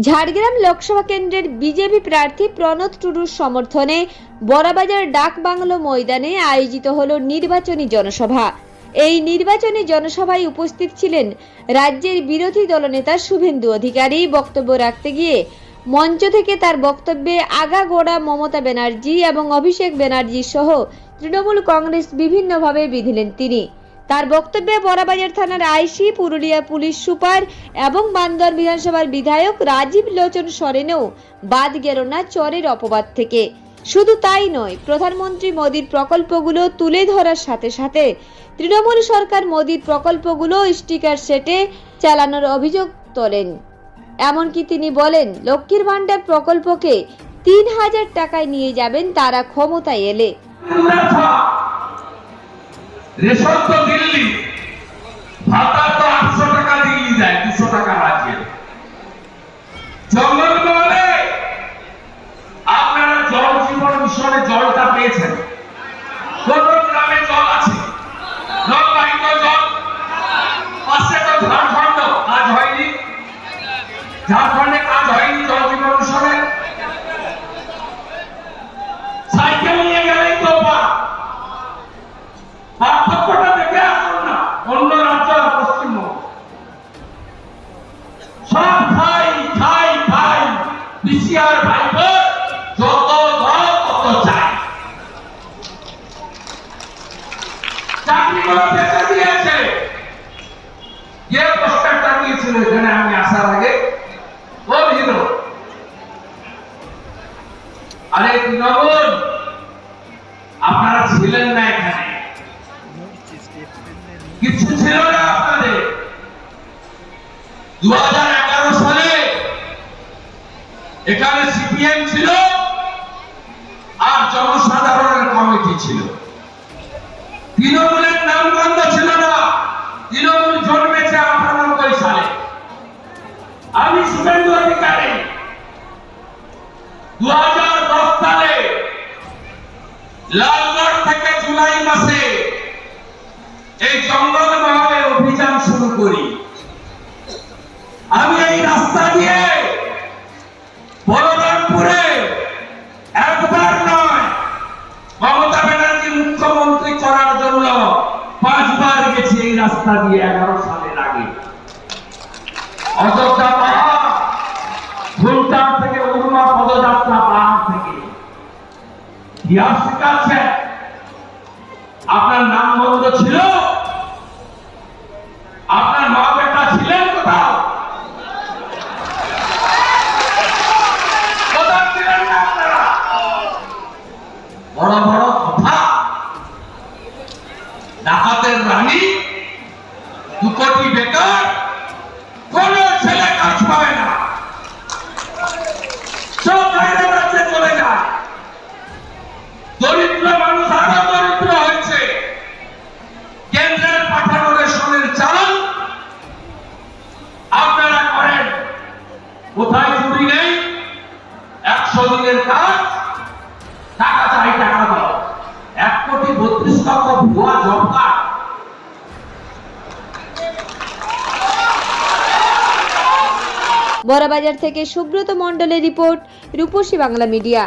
ঝাড়গ্রাম লোকসভা কেন্দ্রের বিজেপি প্রার্থী প্রণত টুডুর সমর্থনে বড়বাজার ডাক বাংলো ময়দানে আয়োজিত হল নির্বাচনী জনসভা। এই নির্বাচনী জনসভায় উপস্থিত ছিলেন রাজ্যের বিরোধী দলনেতা শুভেন্দু অধিকারী। বক্তব্য রাখতে গিয়ে মঞ্চ থেকে তার বক্তব্যে আগাগোড়া মমতা ব্যানার্জি এবং অভিষেক ব্যানার্জি সহ তৃণমূল কংগ্রেস বিভিন্নভাবে বিধিলেন তিনি। তার বক্তব্যে বড়াবাজার থানার আইসি, পুরুলিয়া পুলিশ সুপার এবং বান্দর বিধানসভার বিধায়ক রাজীব লোচন সরেনেও বাদ গেল না চরের অপবাদ থেকে। শুধু তাই নয়, প্রধানমন্ত্রী মোদীর প্রকল্পগুলো তুলে ধরার সাথে সাথে তৃণমূল সরকার মোদীর প্রকল্পগুলো স্টিকার সেটে চালানোর অভিযোগ তোলেন। এমনকি তিনি বলেন, লক্ষ্মীর ভাণ্ডার প্রকল্পকে তিন হাজার টাকায় নিয়ে যাবেন তারা ক্ষমতায় এলে। রেশন তো দিল্লি। ভাতা তো আটশো টাকা দিল্লি দেয় দুশো টাকা রাজ্যে। জঙ্গলমহলে আপনারা জল জীবন মিশনে জলটা পেয়েছেন। কোন গ্রামে জল আছে? জল বাহিত জল, পাশে তো ঝাড়খণ্ড। কাজ হয়নি। ঝাড়খণ্ডে কাজ হয়নি জল জীবন মিশনে সাইকেল নিয়ে গেলেই তো পা পার্থক্যটা দেখে আসুন না অন্য রাজ্য আর পশ্চিমবঙ্গ সব খাই খাই খাই পিসিআর ভাইপো যত দাও তত চাই। চাকরিগুলো বেঁচে দিয়েছে। যে পোস্টারটা দিয়েছিল, এখানে আমি আসার আগে, ও আরে তৃণমূল আপনারা ছিলেন না এখানে। কিছু ছিল না আপনাদের। দু সালে এখানে সিপিএম ছিল আর জনসাধারণের কমিটি ছিল। তৃণমূলের নামগন্ধ ছিল না। তৃণমূল জন্মেছে আটানব্বই সালে। আমি শুভেন্দু অধিকারী। দু সালে লালগড় থেকে জুলাই মাসে এই জঙ্গল মহলে অভিযান শুরু করি। আমি এই রাস্তা দিয়ে রাস্তা দিয়ে এগারো সালের আগে। অযোধ্যা পাহাড় ফুলটার থেকে উর্মা পদযাত্রা পাহাড় থেকে। ইতিহাস শিখাচ্ছে আপনার নাম বন্ধ ছিল? আপনার মা বেটা ছিলেন কোথাও বড় বড় কথা। ডাকাতের রানী দু বেকার, কোন ছেলে কাজ পাবে না। সব বাইরে রাজ্যে চলে যায়। দরিদ্র মানুষ আরও দরিদ্র হয়েছে। কেন্দ্রের পাঠানো রেশনের আপনারা করেন। কোথায় চুরি নেই? একশো দিনের কাজ বড়বাজার থেকে সুব্রত মণ্ডলের রিপোর্ট রূপসী বাংলা মিডিয়া।